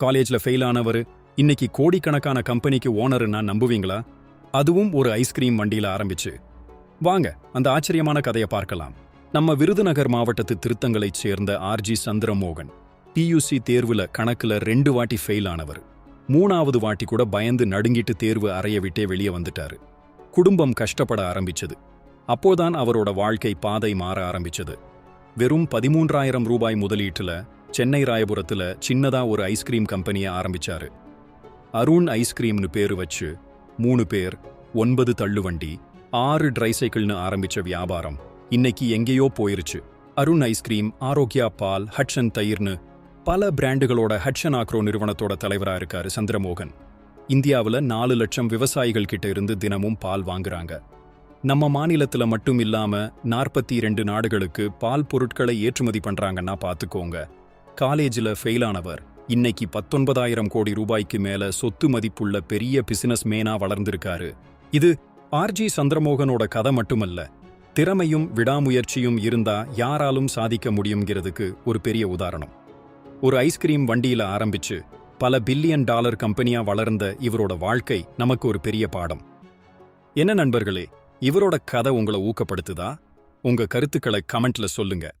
காலேஜ்ல ஃபெயில் ஆனவர் இன்னைக்கு கோடிக்கணக்கான கம்பெனிக்கு ஓனர்னா நம்புவீங்களா? அதுவும் ஒரு ஐஸ்கிரீம் வண்டியில ஆரம்பிச்சு. வாங்க அந்த ஆச்சரியமான கதையை பார்க்கலாம். நம்ம விருதுநகர் மாவட்டத்து திருத்தங்களைச் சேர்ந்த ஆர்ஜி சந்திரமோகன் பியூசி தேர்வுல கணக்குல ரெண்டு வாட்டி ஃபெயில் ஆனவர். மூணாவது வாட்டி கூட பயந்து நடுங்கிட்டு தேர்வு அறைய விட்டே வெளியே வந்துட்டாரு. குடும்பம் கஷ்டப்பட ஆரம்பிச்சது. அப்போதான் அவரோட வாழ்க்கை பாதை மாற ஆரம்பிச்சது. வெறும் பதிமூன்றாயிரம் ரூபாய் முதலீட்டுல சென்னை ராயபுரத்துல சின்னதா ஒரு ஐஸ்கிரீம் கம்பெனியை ஆரம்பிச்சாரு. அருண் ஐஸ்கிரீம்னு பேரு வச்சு மூணு பேர் ஒன்பது தள்ளுவண்டி ஆறு ட்ரை சைக்கிள்னு ஆரம்பிச்ச வியாபாரம் இன்னைக்கு எங்கேயோ போயிருச்சு. அருண் ஐஸ்கிரீம் ஆரோக்கியா பால் ஹட்சன் தயிர்னு பல பிராண்டுகளோட ஹட்சன் ஆக்ரோ நிறுவனத்தோட தலைவரா இருக்காரு சந்திரமோகன். இந்தியாவுல நாலு லட்சம் விவசாயிகள் கிட்ட இருந்து தினமும் பால் வாங்குறாங்க. நம்ம மாநிலத்துல மட்டும் இல்லாம நாற்பத்தி ரெண்டு நாடுகளுக்கு பால் பொருட்களை ஏற்றுமதி பண்றாங்கன்னா பார்த்துக்கோங்க காலேஜில் ஃபெயில் ஆனவர். இன்னைக்கு பத்தொன்பதாயிரம் கோடி ரூபாய்க்கு மேல சொத்து மதிப்புள்ள பெரிய பிசினஸ் மேனா வளர்ந்திருக்காரு. இது ஆர்ஜி சந்திரமோகனோட கதை மட்டுமல்ல. திறமையும் விடாமுயற்சியும் இருந்தா யாராலும் சாதிக்க முடியுங்கிறதுக்கு ஒரு பெரிய உதாரணம். ஒரு ஐஸ்கிரீம் வண்டியில ஆரம்பிச்சு பல பில்லியன் டாலர் கம்பெனியா வளர்ந்த இவரோட வாழ்க்கை நமக்கு ஒரு பெரிய பாடம். என்ன நண்பர்களே இவரோட கதை உங்களை ஊக்கப்படுத்துதா? உங்க கருத்துக்களை கமெண்ட்ல சொல்லுங்க.